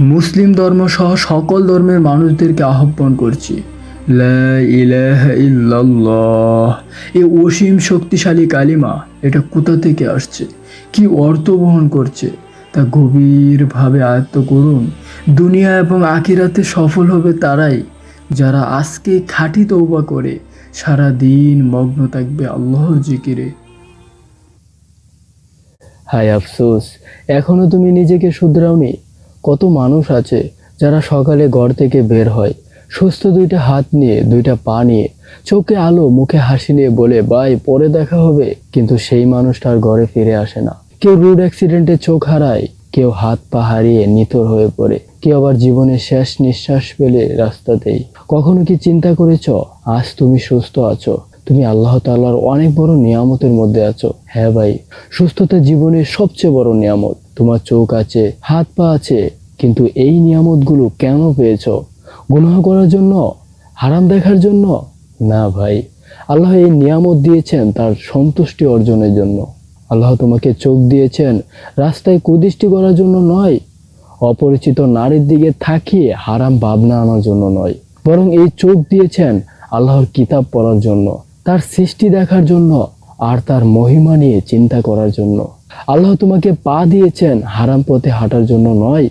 মুসলিম ধর্ম সহ সকল ধর্মের মানুষদেরকে আহ্বান করছি। এই অসীম শক্তিশালী কালিমা, এটা কোথা থেকে আসছে? কি অর্থ বহন করছে? তা গভীরভাবে আয়ত্ত করুন। দুনিয়া এবং আখিরাতে সফল হবে তারাই যারা আজকে খাঁটি তৌবা করে সারা দিন মগ্ন থাকবে আল্লাহর জিকিরে। হায় আফসোস, এখনও তুমি নিজেকে শুধরাওনি? কত মানুষ আছে যারা সকালে ঘর থেকে বের হয়। সুস্থ দুইটা হাত নিয়ে, দুইটা পা নিয়ে, চোখে আলো, মুখে হাসি নিয়ে বলে, ভাই, পরে দেখা হবে। কিন্তু সেই মানুষটার ঘরে ফিরে আসে না। কেউ রোড অ্যাক্সিডেন্টে চোখ হারায়, কেউ হাত পা হারিয়ে নিথর হয়ে পড়ে, কেউ আবার জীবনের শেষ নিঃশ্বাস পেলে রাস্তাতেই। কখনো কি চিন্তা করেছ, আজ তুমি সুস্থ আছো? তুমি আল্লাহ তাআলার অনেক বড় নিয়ামতের মধ্যে আছো। হ্যাঁ ভাই, সুস্থতা জীবনের সবচেয়ে বড় নিয়ামত। তোমার চোখ আছে, হাত পা আছে, কিন্তু এই নিয়ামতগুলো কেন পেয়েছ? গুনাহ করার জন্য? হারাম দেখার জন্য? না ভাই, আল্লাহ এই নিয়ামত দিয়েছেন তার সন্তুষ্টি অর্জনের জন্য। আল্লাহ তোমাকে চোখ দিয়েছেন রাস্তায় কুদৃষ্টি করার জন্য নয়, অপরিচিত নারীর দিকে থাকিয়ে হারাম ভাবনা আনার জন্য নয়। বরং এই চোখ দিয়েছেন আল্লাহর কিতাব পড়ার জন্য। তার সৃষ্টি দেখার জন্য আর তার মহিমা নিয়ে চিন্তা করার জন্য। আল্লাহ তোমাকে পা দিয়েছেন হারাম পথে হাঁটার জন্য নয়,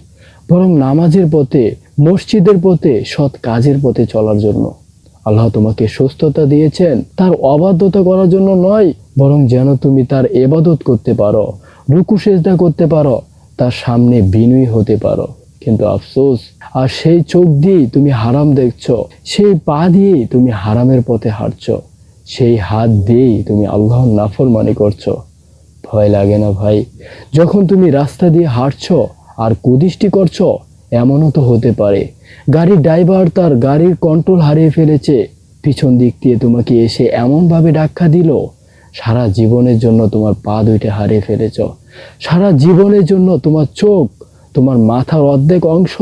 বরং নামাজের পথে, মসজিদের পথে, সৎ কাজের পথে চলার জন্য। আল্লাহ তোমাকে সুস্থতা দিয়েছেন, তার অবাধ্যতা করার জন্য নয়, বরং যেন তুমি তার এবাদত করতে পারো, রুকু সেজদা করতে পারো, তার সামনে বিনয়ী হতে পারো। কিন্তু আফসোস, আর সেই চোখ দিয়েই তুমি হারাম দেখছ, সেই পা দিয়েই তুমি হারামের পথে হাঁটছো। সেই হাত দিয়েই তুমি আল্লাহর নাফরমানি করছ। ভয় লাগে না ভাই। যখন তুমি রাস্তা দিয়ে হাঁটছো আর কুদৃষ্টি করছ, এমনও তো হতে পারে। গাড়ির ড্রাইভার তার গাড়ির কন্ট্রোল হারিয়ে ফেলেছে। পিছন দিক দিয়ে তোমাকে এসে এমনভাবে ডাক্কা দিল, সারা জীবনের জন্য তোমার পা দুইটা হারিয়ে ফেলেছ। সারা জীবনের জন্য তোমার চোখ, তোমার মাথার অর্ধেক অংশ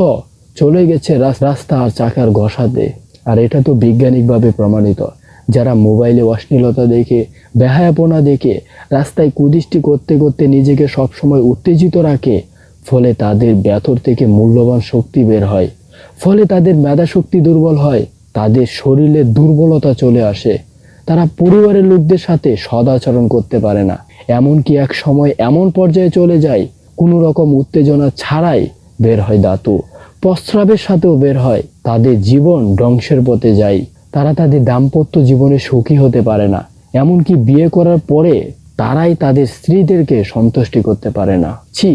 চলে গেছে রাস্তা আর চাকার ঘষাতে। আর এটা তো বৈজ্ঞানিকভাবে প্রমাণিত। যারা মোবাইলে অশ্লীলতা দেখে, বেহায়াপনা দেখে, রাস্তায় কুদৃষ্টি করতে করতে নিজেকে সবসময় উত্তেজিত রাখে, ফলে তাদের ব্যথর থেকে মূল্যবান শক্তি বের হয়। ফলে তাদের মেধা শক্তি দুর্বল হয়, তাদের শরীরে দুর্বলতা চলে আসে। তারা পরিবারের লোকদের সাথে সদাচরণ করতে পারে না। এমনকি এক সময় এমন পর্যায়ে চলে যায়, কোনো রকম উত্তেজনা ছাড়াই বের হয় দাতু। প্রস্রাবের সাথেও বের হয়, তাদের জীবন ধ্বংসের পথে যায়। তারা তাদের দাম্পত্য জীবনে সুখী হতে পারে না। এমনকি বিয়ে করার পরে তারাই তাদের স্ত্রীদেরকে সন্তুষ্টি করতে পারে না। ছি,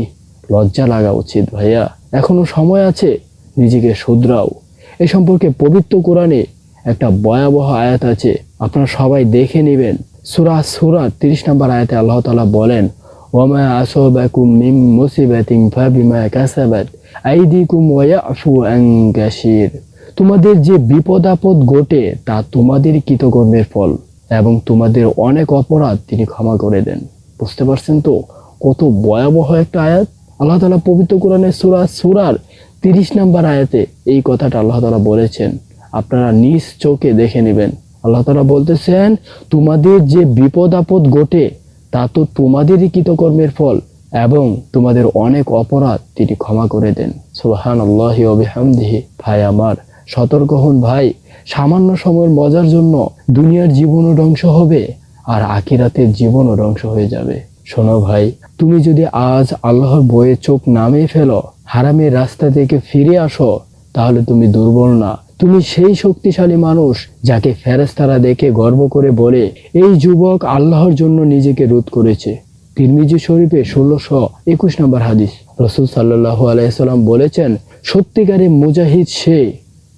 লজ্জা লাগা উচিত ভাইয়া। এখনও সময় আছে, নিজেকে শুধরাও। এ সম্পর্কে পবিত্র কোরআনে একটা ভয়াবহ আয়াত আছে, আপনারা সবাই দেখে নেবেন। সুরা সুরা তিরিশ নম্বর আয়াতে আল্লাহ তালা বলেন ওমা আসবাকুম মিম মুসিবাতিন ফাবিমা কাসাবাত আইদিকুম ওয়া ইয়াফু আন তোমাদের যে বিপদ আপদ ঘটে, তা তোমাদের কৃতকর্মের ফল এবং তোমাদের অনেক অপরাধ তিনি ক্ষমা করে দেন। বুঝতে পারছেন তো? কত ভয়াবহ একটা আয়াত। আল্লাহ তালা পবিত্র কোরআনের সুরা সুরার তিরিশ নাম্বার আয়াতে এই কথাটা আল্লাহ তালা বলেছেন। আপনারা নিজ চোখে দেখে নেবেন। আল্লাহ তালা বলতেছেন, তোমাদের যে বিপদ আপদ ঘটে, তা তো তোমাদেরই কৃতকর্মের ফল এবং তোমাদের অনেক অপরাধ তিনি ক্ষমা করে দেন। সুবাহান আল্লাহি অবিহামদিহি ভাই আমার। সতর্ক হন ভাই। সামান্য সময়ের মজার জন্য দুনিয়ার জীবনও ধ্বংস হবে আর আখিরাতের জীবনও ধ্বংস হয়ে যাবে। শোনো ভাই, তুমি যদি আজ আল্লাহর বইয়ে চোখ নামিয়ে ফেলো, হারামের রাস্তা থেকে ফিরে আসো, তাহলে তুমি দুর্বল না। তুমি সেই শক্তিশালী মানুষ যাকে ফেরেস্তারা দেখে গর্ব করে বলে, এই যুবক আল্লাহর জন্য নিজেকে রোধ করেছে। তিরমিজি শরীফে ষোলোশো একুশ নম্বর হাদিস। রসুল সাল্লাহ আলাইসাল্লাম বলেছেন, সত্যিকারের মুজাহিদ সে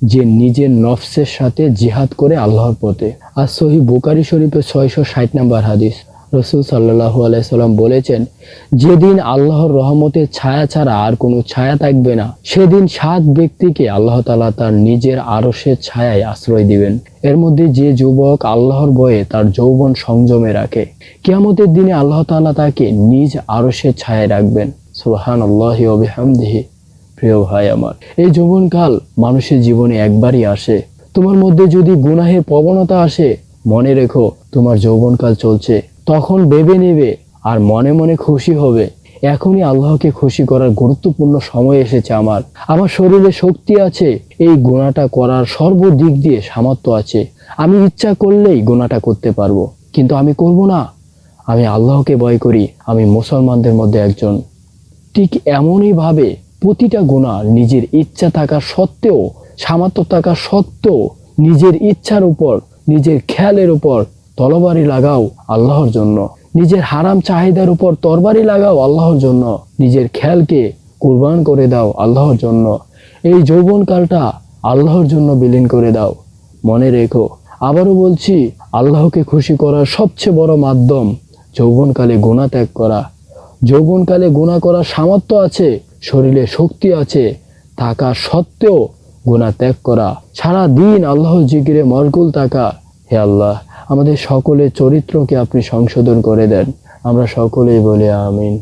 যে নিজের নফসের সাথে জিহাদ করে আল্লাহর পথে। আর সহি বুকারি শরীফে ছয়শো ষাট নম্বর হাদিস। রসুল সাল্লাহ আলাইসাল্লাম বলেছেন, যেদিন আল্লাহর রহমতের ছায়া ছাড়া আর কোনো ছায়া থাকবে না, সেদিন সাত ব্যক্তিকে আল্লাহ তালা তার নিজের আরসের ছায়ায় আশ্রয় দিবেন। এর মধ্যে যে যুবক আল্লাহর বয়ে তার যৌবন সংযমে রাখে, কেয়ামতের দিনে আল্লাহ তাআলা তাকে নিজ আরসের ছায়ায় রাখবেন। সুবহান আল্লাহি অবিহামদিহি প্রিয় ভাই আমার, এই যৌবনকাল মানুষের জীবনে একবারই আসে। তোমার মধ্যে যদি গুনাহের প্রবণতা আসে, মনে রেখো তোমার যৌবনকাল চলছে। তখন ভেবে নেবে আর মনে মনে খুশি হবে। এখনই আল্লাহকে খুশি করার গুরুত্বপূর্ণ সময় এসেছে আমার। আমার শরীরে শক্তি আছে, এই গোনাটা করার সর্বদিক দিয়ে সামর্থ্য আছে। আমি ইচ্ছা করলেই গুণাটা করতে পারব, কিন্তু আমি করব না। আমি আল্লাহকে ভয় করি, আমি মুসলমানদের মধ্যে একজন। ঠিক এমনই ভাবে প্রতিটা গুণা নিজের ইচ্ছা থাকা সত্ত্বেও, সামর্থ্য থাকা সত্ত্বেও, নিজের ইচ্ছার উপর, নিজের খেয়ালের উপর তলবারি লাগাও আল্লাহর জন্য। নিজের হারাম চাহিদার উপর তরবারি লাগাও আল্লাহর জন্য। নিজের খেয়ালকে কুরবান করে দাও আল্লাহর জন্য। এই যৌবনকালটা আল্লাহর জন্য বিলীন করে দাও। মনে রেখো, আবারও বলছি, আল্লাহকে খুশি করার সবচেয়ে বড় মাধ্যম যৌবনকালে গুণা ত্যাগ করা। যৌবনকালে গুণা করার সামর্থ্য আছে শরীরে শক্তি আছে, থাকা সত্ত্বেও গুণা ত্যাগ করা। সারা দিন আল্লাহ জিকিরে মরগুল থাকা। হে আল্লাহ, আমাদের সকলের চরিত্রকে আপনি সংশোধন করে দেন। আমরা সকলেই বলি আমিন।